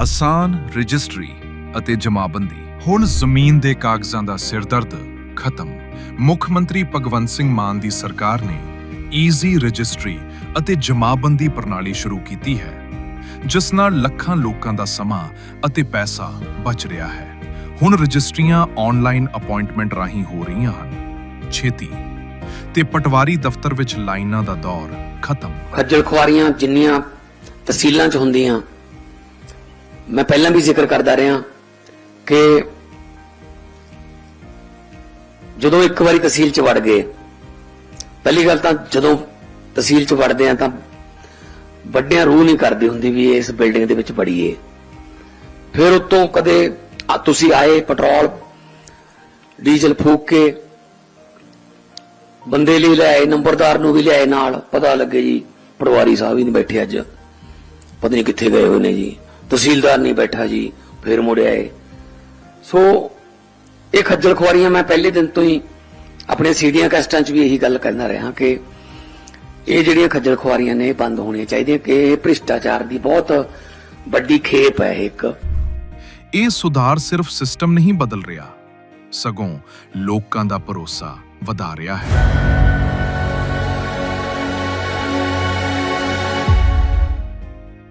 ਆਸਾਨ ਰਜਿਸਟਰੀ ਅਤੇ ਜਮਾਬੰਦੀ। ਹੁਣ ਜ਼ਮੀਨ ਦੇ ਕਾਗਜ਼ਾਂ ਦਾ ਸਿਰਦਰਦ ਖਤਮ। ਮੁੱਖ ਮੰਤਰੀ ਭਗਵੰਤ ਸਿੰਘ ਮਾਨ ਦੀ ਸਰਕਾਰ ਨੇ ਈਜ਼ੀ ਰਜਿਸਟਰੀ ਅਤੇ ਜਮਾਬੰਦੀ ਪ੍ਰਣਾਲੀ ਸ਼ੁਰੂ ਕੀਤੀ ਹੈ, ਜਿਸ ਨਾਲ ਲੱਖਾਂ ਲੋਕਾਂ ਦਾ ਸਮਾਂ ਅਤੇ ਪੈਸਾ ਬਚ ਰਿਹਾ ਹੈ। ਹੁਣ ਰਜਿਸਟਰੀਆਂ ਆਨਲਾਈਨ ਅਪਾਇੰਟਮੈਂਟ ਰਾਹੀਂ ਹੋ ਰਹੀਆਂ ਹਨ। ਛੇਤੀ। ਤੇ ਪਟਵਾਰੀ ਦਫ਼ਤਰ ਵਿੱਚ ਲਾਈਨਾਂ ਦਾ ਦੌਰ ਖਤਮ। ਖੱਜਲ ਖੁਆਰੀਆਂ ਜਿੰਨੀਆਂ ਤਹਿਸੀਲਾਂ 'ਚ ਹੁੰਦੀਆਂ ਮੈਂ ਪਹਿਲਾਂ ਵੀ ਜ਼ਿਕਰ ਕਰਦਾ ਰਿਹਾ ਕਿ ਜਦੋਂ ਇੱਕ ਵਾਰੀ ਤਹਿਸੀਲ 'ਚ ਵੜ ਗਏ, ਪਹਿਲੀ ਗੱਲ ਤਾਂ ਜਦੋਂ ਤਹਿਸੀਲ 'ਚ ਵੜਦੇ ਆ ਤਾਂ ਵੱਡਿਆਂ ਰੂਹ ਨਹੀਂ ਕਰਦੀ ਹੁੰਦੀ ਵੀ ਇਸ ਬਿਲਡਿੰਗ ਦੇ ਵਿੱਚ ਵੜੀਏ। ਫਿਰ ਉਤੋਂ ਕਦੇ ਤੁਸੀਂ ਆਏ, ਪੈਟਰੋਲ, ਡੀਜ਼ਲ ਫੂਕ ਕੇ ਬੰਦੇ ਲਈ ਲਿਆਏ ਨੰਬਰਦਾਰ ਨੂੰ ਵੀ ਲਿਆਏ ਨਾਲ, ਪਤਾ ਲੱਗੇ ਜੀ, ਪਟਵਾਰੀ ਸਾਹਿਬ ਹੀ ਨਹੀਂ ਬੈਠੇ ਅੱਜ। ਪਤਾ ਨਹੀਂ ਕਿੱਥੇ ਗਏ ਹੋਏ ਨੇ ਜੀ। ਤਹਿਸੀਲਦਾਰ ਨਹੀਂ ਬੈਠਾ ਜੀ, ਫੇਰ ਮੁੜ ਆਏ। ਸੋ ਇਹ ਖੱਜਲ ਖੁਆਰੀਆਂ ਮੈਂ ਪਹਿਲੇ ਦਿਨ ਤੋਂ ਹੀ ਆਪਣੇ ਸੀਡੀਆਂ ਕੈਸਟਾਂ 'ਚ ਵੀ ਇਹੀ ਗੱਲ ਕਰਨਾ ਰਿਹਾ ਕਿ ਇਹ ਜਿਹੜੀਆਂ ਖੱਜਲ ਖੁਆਰੀਆਂ ਨੇ ਬੰਦ ਹੋਣੀਆਂ ਚਾਹੀਦੀਆਂ ਕਿ ਇਹ ਭ੍ਰਿਸ਼ਟਾਚਾਰ ਦੀ ਬਹੁਤ ਵੱਡੀ ਖੇਪ ਹੈ ਇਹ ਇੱਕ। ਇਹ ਸੁਧਾਰ ਸਿਰਫ ਸਿਸਟਮ ਨਹੀਂ ਬਦਲ ਰਿਹਾ, ਸਗੋਂ ਲੋਕਾਂ ਦਾ ਭਰੋਸਾ ਵਧਾ ਰਿਹਾ ਹੈ।